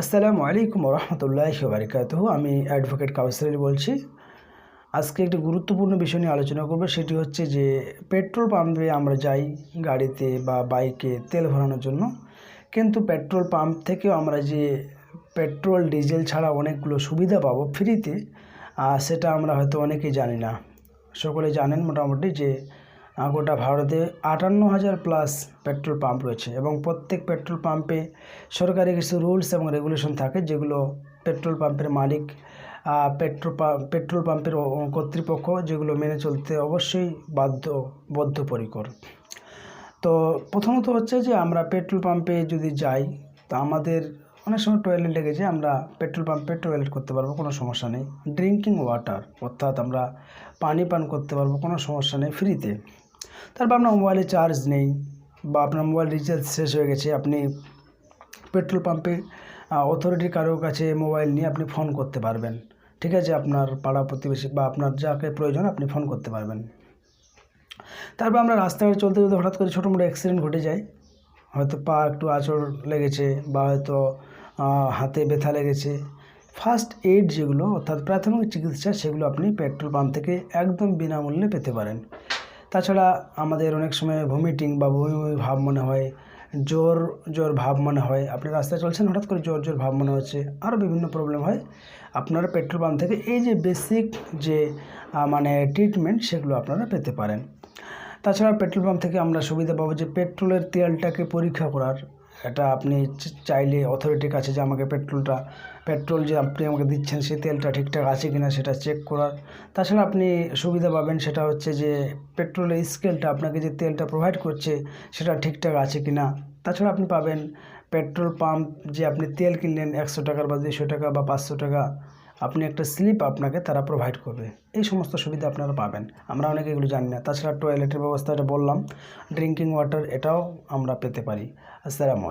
আসসালামু আলাইকুম রহমতুল্লাহ বারিকাত আমি অ্যাডভোকেট কাউসারি বলছি। আজকে একটি গুরুত্বপূর্ণ বিষয় নিয়ে আলোচনা করব, সেটি হচ্ছে যে পেট্রোল পাম্পে আমরা যাই গাড়িতে বা বাইকে তেল ভরানোর জন্য, কিন্তু পেট্রোল পাম্প থেকেও আমরা যে পেট্রোল, ডিজেল ছাড়া অনেকগুলো সুবিধা পাবো ফ্রিতে সেটা আমরা হয়তো অনেকেই জানি না। সকলে জানেন মোটামুটি যে গোটা ভারতে আটান্ন হাজার প্লাস পেট্রোল পাম্প রয়েছে এবং প্রত্যেক পেট্রোল পাম্পে সরকারি কিছু রুলস এবং রেগুলেশন থাকে যেগুলো পেট্রোল পাম্পের মালিক পেট্রোল পাম্প পেট্রোল পাম্পের কর্তৃপক্ষ যেগুলো মেনে চলতে অবশ্যই বাধ্য, বদ্ধপরিকর। তো প্রথমত হচ্ছে যে আমরা পেট্রোল পাম্পে যদি যাই, তো আমাদের অনেক সময় টয়লেট লেগেছে আমরা পেট্রোল পাম্পে টয়লেট করতে পারব, কোনো সমস্যা নেই। ড্রিঙ্কিং ওয়াটার অর্থাৎ আমরা পানি পান করতে পারব, কোনো সমস্যা নেই ফ্রিতে তারপর আপনার মোবাইলে চার্জ নেই বা আপনার মোবাইল রিচার্জ শেষ হয়ে গেছে, আপনি পেট্রোল পাম্পে অথরিটি কারোর কাছে মোবাইল নিয়ে আপনি ফোন করতে পারবেন। ঠিক আছে, আপনার পাড়া প্রতিবেশী বা আপনার যাকে প্রয়োজন আপনি ফোন করতে পারবেন। তারপর আমরা রাস্তাঘাটে চলতে চলতে হঠাৎ করে ছোটো মোটো অ্যাক্সিডেন্ট ঘটে যায়। হয়তো পা একটু আঁচড় লেগেছে বা হয়তো হাতে ব্যথা লেগেছে। ফার্স্ট এইড যেগুলো, অর্থাৎ প্রাথমিক চিকিৎসা, সেগুলো আপনি পেট্রোল পাম্প থেকে একদম বিনামূল্যে পেতে পারেন। তাছাড়া আমাদের অনেক সময় ভমিটিং বা বমি বমি ভাব মনে হয়, জ্বর জোর ভাব মনে হয়। আপনি রাস্তায় চলছেন, হঠাৎ করে জ্বর জোর ভাব মনে হচ্ছে। আরও বিভিন্ন প্রবলেম হয়। আপনারা পেট্রোল পাম্প থেকে এই যে বেসিক যে মানে ট্রিটমেন্ট সেগুলো আপনারা পেতে পারেন। তাছাড়া পেট্রোল পাম্প থেকে আমরা সুবিধা পাবো যে, পেট্রোলের তেলটাকে পরীক্ষা করার এটা আপনি চাইলে অথরিটির কাছে যে আমাকে পেট্রোলটা, পেট্রোল যে আপনি আমাকে দিচ্ছেন সেই তেলটা ঠিকঠাক আছে কিনা সেটা চেক করার। তাছাড়া আপনি সুবিধা পাবেন সেটা হচ্ছে যে পেট্রোলের স্কেলটা আপনাকে যে তেলটা প্রোভাইড করছে সেটা ঠিকঠাক আছে কিনা। তাছাড়া আপনি পাবেন পেট্রোল পাম্প যে আপনি তেল কিনলেন একশো টাকার বা দুশো টাকা বা পাঁচশো টাকা। আপনি একটা স্লিপ আপনাকে তারা প্রোভাইড করবে। এই সমস্ত সুবিধা আপনারা পাবেন। আমরা অনেকে এগুলো জানি না। তাছাড়া টয়লেটের ব্যবস্থা এটা বললাম। ড্রিঙ্কিং ওয়াটার এটাও আমরা পেতে পারি। আসসালামু